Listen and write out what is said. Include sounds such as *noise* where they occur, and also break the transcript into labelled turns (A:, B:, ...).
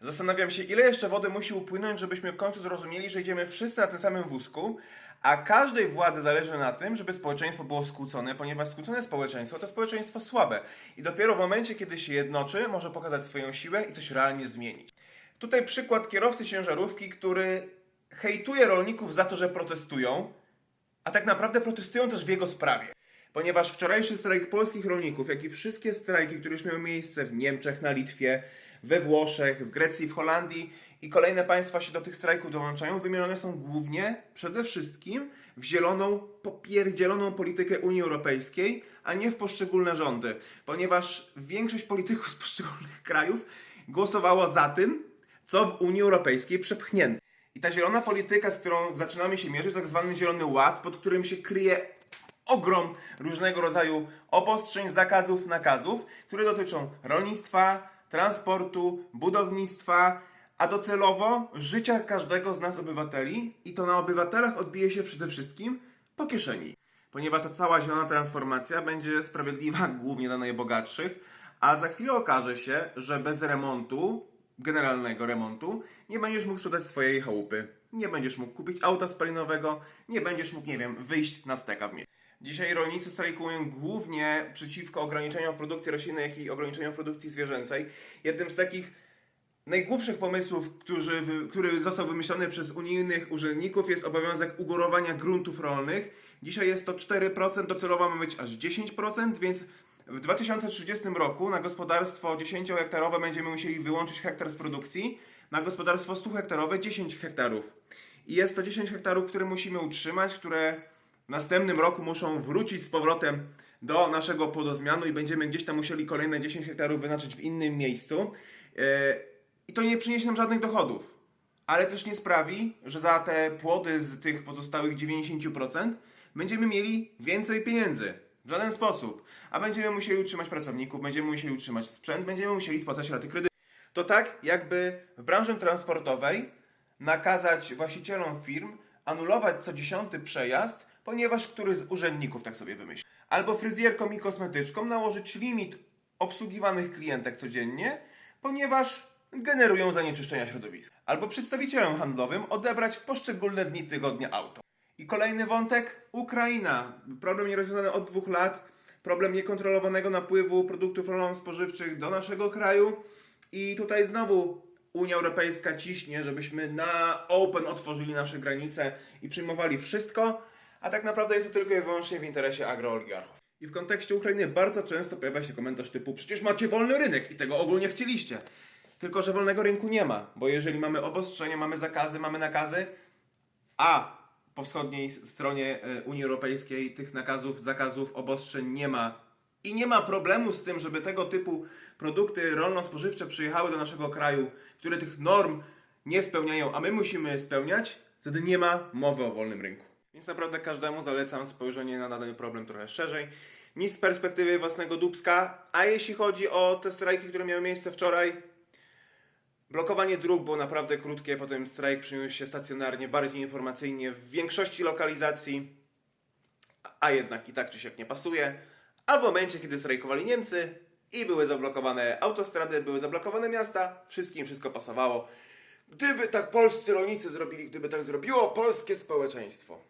A: Zastanawiam się, ile jeszcze wody musi upłynąć, żebyśmy w końcu zrozumieli, że idziemy wszyscy na tym samym wózku, a każdej władzy zależy na tym, żeby społeczeństwo było skłócone, ponieważ skłócone społeczeństwo to społeczeństwo słabe. I dopiero w momencie, kiedy się jednoczy, może pokazać swoją siłę i coś realnie zmienić. Tutaj przykład kierowcy ciężarówki, który hejtuje rolników za to, że protestują, a tak naprawdę protestują też w jego sprawie. Ponieważ wczorajszy strajk polskich rolników, jak i wszystkie strajki, które już miały miejsce w Niemczech, na Litwie, we Włoszech, w Grecji, w Holandii i kolejne państwa się do tych strajków dołączają, wymierzone są głównie, przede wszystkim w zieloną, popierdzieloną politykę Unii Europejskiej, a nie w poszczególne rządy. Ponieważ większość polityków z poszczególnych krajów głosowała za tym, co w Unii Europejskiej przepchnięte. I ta zielona polityka, z którą zaczynamy się mierzyć, to tak zwany zielony ład, pod którym się kryje ogrom różnego rodzaju obostrzeń, zakazów, nakazów, które dotyczą rolnictwa, transportu, budownictwa, a docelowo życia każdego z nas obywateli i to na obywatelach odbije się przede wszystkim po kieszeni. Ponieważ ta cała zielona transformacja będzie sprawiedliwa *laughs* głównie dla najbogatszych, a za chwilę okaże się, że bez remontu, generalnego remontu, nie będziesz mógł sprzedać swojej chałupy, nie będziesz mógł kupić auta spalinowego, nie będziesz mógł, nie wiem, wyjść na steka w mieście. Dzisiaj rolnicy strajkują głównie przeciwko ograniczeniom w produkcji roślinnej, jak i ograniczeniom w produkcji zwierzęcej. Jednym z takich najgłupszych pomysłów, który, który został wymyślony przez unijnych urzędników jest obowiązek ugorowania gruntów rolnych. Dzisiaj jest to 4%, docelowo ma być aż 10%, więc w 2030 roku na gospodarstwo 10-hektarowe będziemy musieli wyłączyć hektar z produkcji, na gospodarstwo 100-hektarowe 10 hektarów. I jest to 10 hektarów, które musimy utrzymać, które następnym roku muszą wrócić z powrotem do naszego płodozmianu i będziemy gdzieś tam musieli kolejne 10 hektarów wyznaczyć w innym miejscu. Yy, I to nie przyniesie nam żadnych dochodów, ale też nie sprawi, że za te płody z tych pozostałych 90% będziemy mieli więcej pieniędzy. W żaden sposób. A będziemy musieli utrzymać pracowników, będziemy musieli utrzymać sprzęt, będziemy musieli spłacać raty kredytu. To tak, jakby w branży transportowej nakazać właścicielom firm anulować co dziesiąty przejazd, ponieważ któryś z urzędników tak sobie wymyśli. Albo fryzjerkom i kosmetyczkom nałożyć limit obsługiwanych klientek codziennie, ponieważ generują zanieczyszczenia środowiska. Albo przedstawicielom handlowym odebrać w poszczególne dni tygodnia auto. I kolejny wątek Ukraina. Problem nierozwiązany od dwóch lat. Problem niekontrolowanego napływu produktów rolno-spożywczych do naszego kraju. I tutaj znowu Unia Europejska ciśnie, żebyśmy na open otworzyli nasze granice i przyjmowali wszystko, a tak naprawdę jest to tylko i wyłącznie w interesie agrooligarchów. I w kontekście Ukrainy bardzo często pojawia się komentarz typu przecież macie wolny rynek i tego ogólnie chcieliście. Tylko, że wolnego rynku nie ma, bo jeżeli mamy obostrzenia, mamy zakazy, mamy nakazy, a po wschodniej stronie e, Unii Europejskiej tych nakazów, zakazów, obostrzeń nie ma i nie ma problemu z tym, żeby tego typu produkty rolno-spożywcze przyjechały do naszego kraju, które tych norm nie spełniają, a my musimy spełniać, wtedy nie ma mowy o wolnym rynku. Więc naprawdę każdemu zalecam spojrzenie na dany problem trochę szerzej, niż z perspektywy własnego dubska. A jeśli chodzi o te strajki, które miały miejsce wczoraj, Blokowanie dróg było naprawdę krótkie, potem strajk przyniósł się stacjonarnie, bardziej informacyjnie w większości lokalizacji, a jednak i tak czy siak nie pasuje. A w momencie, kiedy strajkowali Niemcy i były zablokowane autostrady, były zablokowane miasta, wszystkim wszystko pasowało. Gdyby tak polscy rolnicy zrobili, gdyby tak zrobiło polskie społeczeństwo.